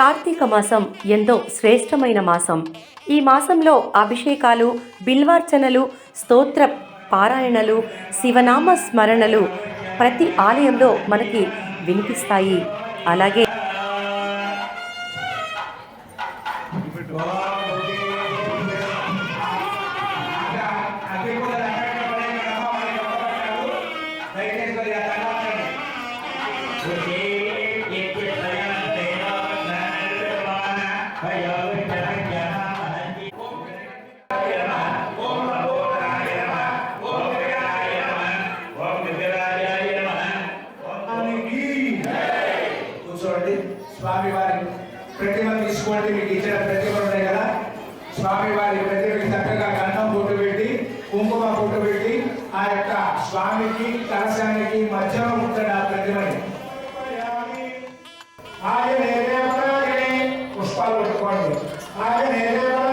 కార్తీక మాసం ఎంతో శ్రేష్టమైన మాసం. ఈ మాసంలో అభిషేకాలు బిల్వార్చనలు స్తోత్ర పారాయణలు శివనామ స్మరణలు ప్రతి ఆలయంలో మనకి వినిపిస్తాయి. అలాగే స్వామి వారి ప్రతిమ తీసుకోండి మీకు ఇచ్చిన ప్రతిమలు ఉన్నాయి కదా. స్వామి వారి ప్రతిమకి చక్కగా గంధం పొట్టు పెట్టి కుంకుమ పొట్టు పెట్టి ఆ యొక్క స్వామికి కలశానికి మధ్యలో ఉంటాడు ఆ ప్రతిమని. ఆయన పుష్పాలు పెట్టుకోండి. ఆయన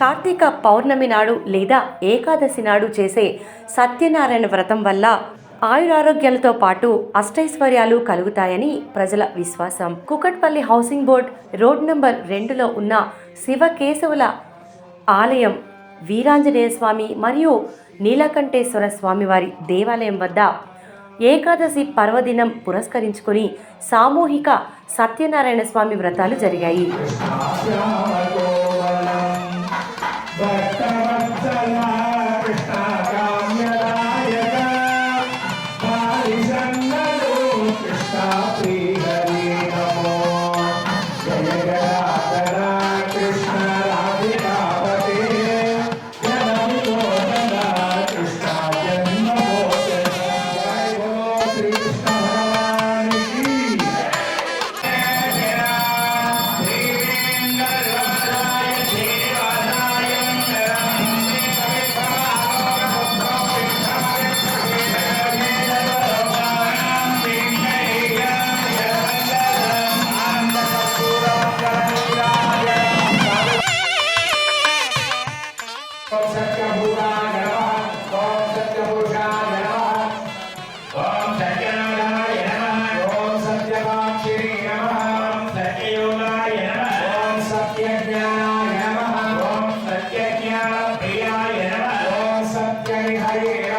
కార్తీక పౌర్ణమి నాడు లేదా ఏకాదశి నాడు చేసే సత్యనారాయణ వ్రతం వల్ల ఆయురారోగ్యాలతో పాటు అష్టైశ్వర్యాలు కలుగుతాయని ప్రజల విశ్వాసం. Kukatpally housing board road number రెండులో ఉన్న శివకేశవుల ఆలయం వీరాంజనేయ స్వామి మరియు నీలకంఠేశ్వర స్వామివారి దేవాలయం వద్ద ఏకాదశి పర్వదినం పురస్కరించుకొని సామూహిక సత్యనారాయణ స్వామి వ్రతాలు జరిగాయి. Thank you.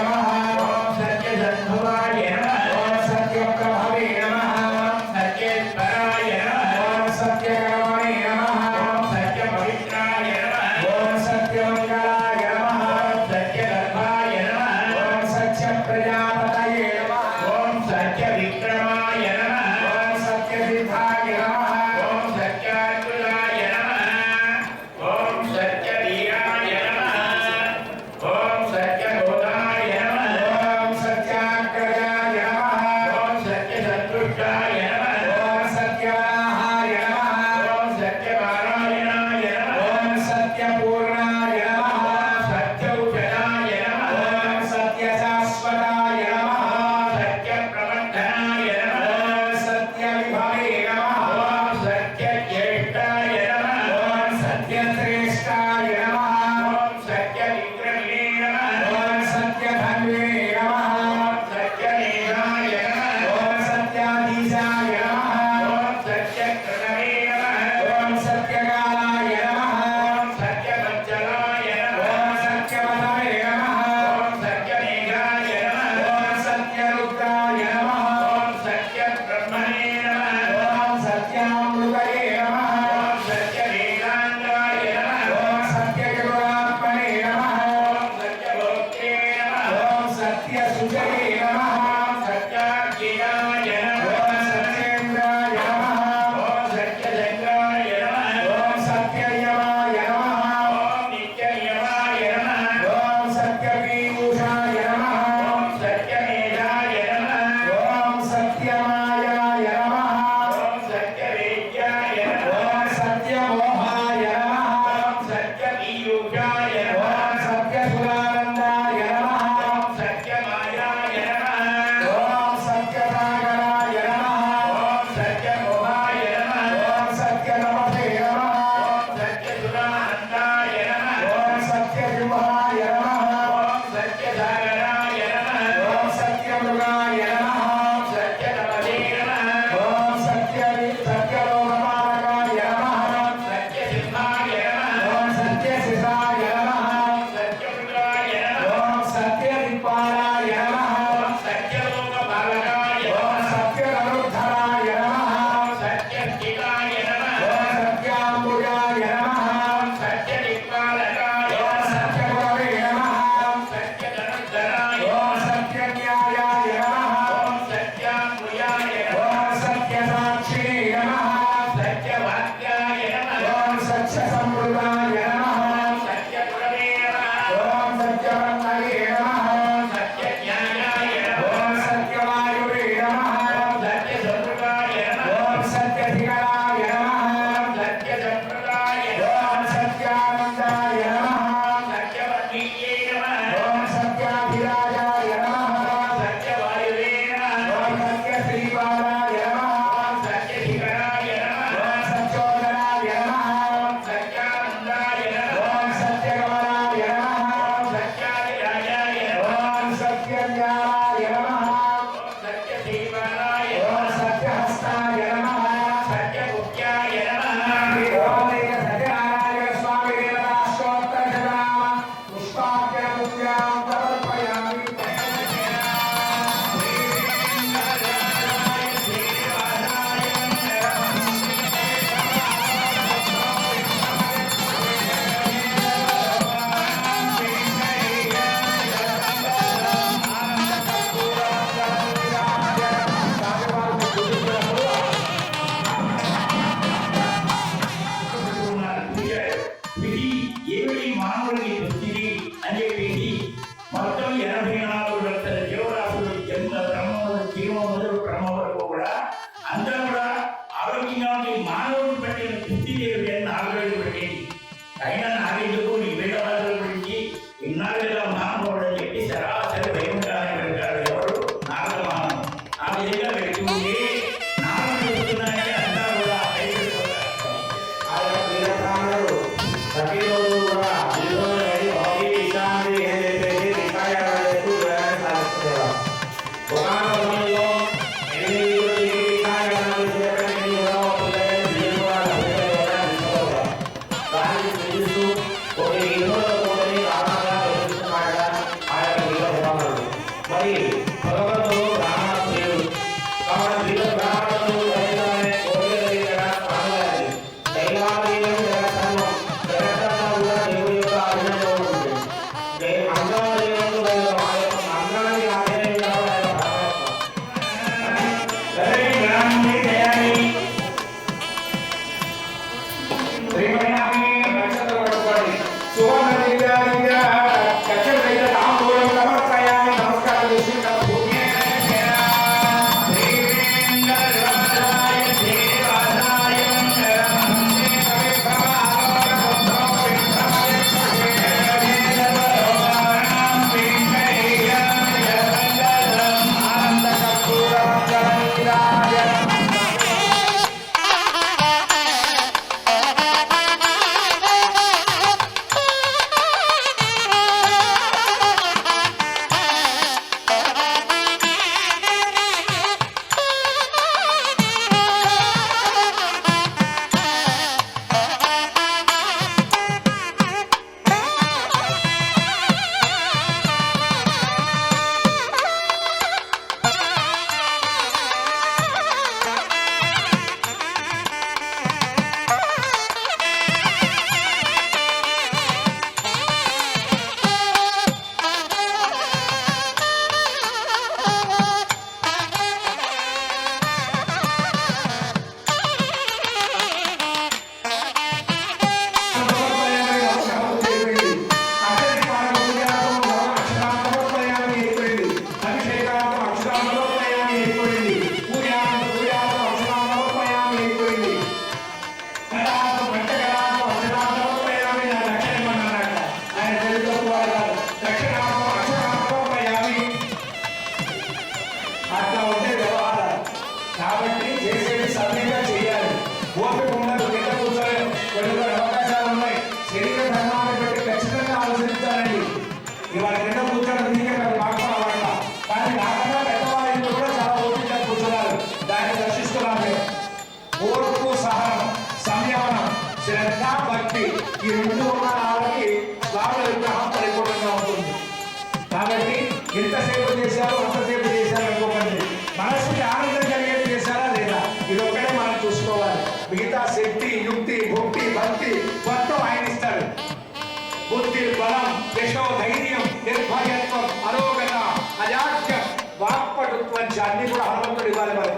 నుంచి అన్ని కూడా హనుమంతుడు ఇవ్వాలి మరి.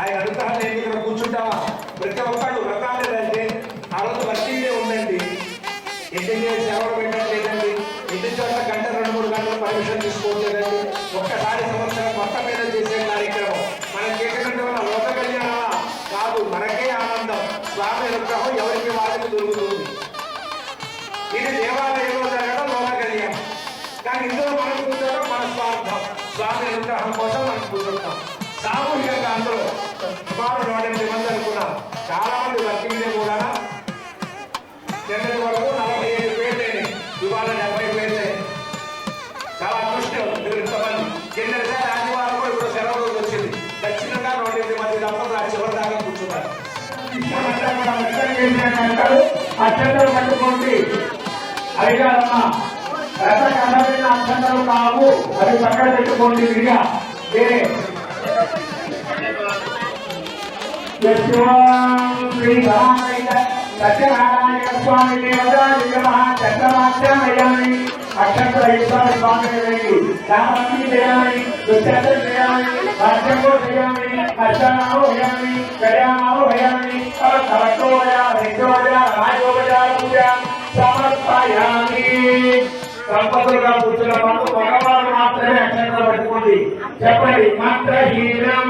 ఆయన అనుగ్రహం నేను ఇక్కడ కూర్చుంటావా? ప్రతి ఒక్కళ్ళు వ్రతాన్ని వెళ్తే ఆ రోజు వర్కింగ్డే ఉందండి. ఎన్ని సేవలు పెట్టట్లేదండి? ఎన్ని చోట్ల గంట రెండు మూడు గంటలు పర్మిషన్ తీసుకోవట్లేదు సుమారు నూట ఎనిమిది మంది చాలా మంది వర్కింగ్ కూడా నిన్నటి వరకు నలభై ఏడు పేర్లు ఇవాళ డెబ్బై పేర్లు. చాలా అదృష్టం మీరు ఇంతమంది. కిందసారి ఆదివారం కూడా ఇప్పుడు సెలవు రోజు వచ్చింది. ఖచ్చితంగా నూట ఎనిమిది మంది తప్పదు ఆ చివరి దాకా కూర్చున్నారు అక్షంతలు పట్టుకోండి అడిగారమ్మా రథ కన్నపిల్ల అక్షంతలు కావు. అది పక్కన పెట్టుకోండి విడిగా సత్యనారాయణ స్వామి దేవతా విగ్రహ చంద్రమాధ్యామయ్యామి అక్షంతర ఈశ్వర స్వామి వేయండి రామీ చేయాలి దుశ్చంద్ర చేయాలి రాజ్యంలో చేయాలి హర్షణాలు వేయాలి గయానాలు వేయాలి కలెక్టో వేయాలి రాజోపచార పూజ సమర్పయామి దంపతులుగా కూర్చున్న వాళ్ళు మగవాళ్ళు మాత్రమే అక్షంతలు పట్టుకోండి చెప్పండి మంత్రహీనం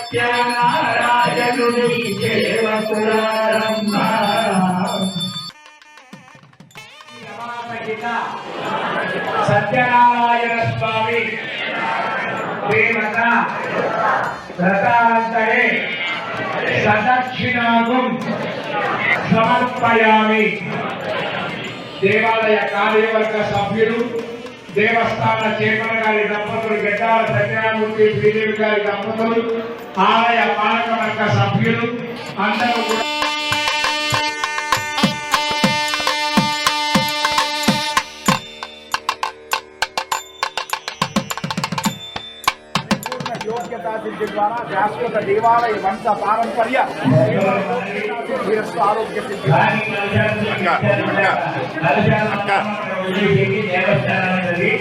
సత్యనారాయణుడి దేవకులారమ్మ సత్యనారాయణ స్వామి దేవత వ్రతానంతరే సదక్షిణాగం సమర్పయామి. దేవాలయ కార్యవర్గ సభ్యులు దేవస్థాన చేపల గారి దంపతులు గడ్డాల సత్యనారాయణమూర్తి శ్రీదేవి గారి దంపతులు ఆలయ పాలక వర్గ సభ్యులు అందరూ కూడా ద్వారా శాశ్వత దేవాలయ వంశ పారంపర్య ఆరోగ్య సిద్ధి. విజయపేట దేవస్థానం అనేది